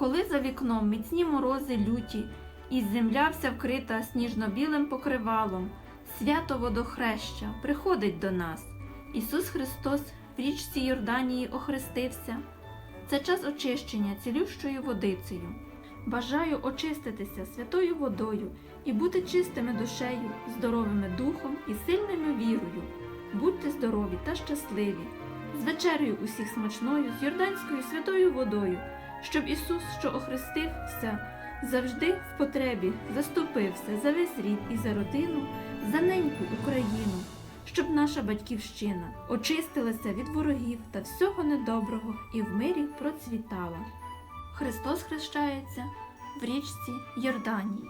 Коли за вікном міцні морози люті, і земля вся вкрита сніжно-білим покривалом, свято водохреща приходить до нас. Ісус Христос в річці Йорданії охрестився. Це час очищення цілющою водицею. Бажаю очиститися святою водою і бути чистими душею, здоровими духом і сильними вірою. Будьте здорові та щасливі, з вечерею усіх смачною, з Йорданською святою водою, щоб Ісус, що охрестився, завжди в потребі заступився за весь рід і за родину, за неньку Україну, щоб наша батьківщина очистилася від ворогів та всього недоброго і в мирі процвітала. Христос хрещається в річці Йорданії.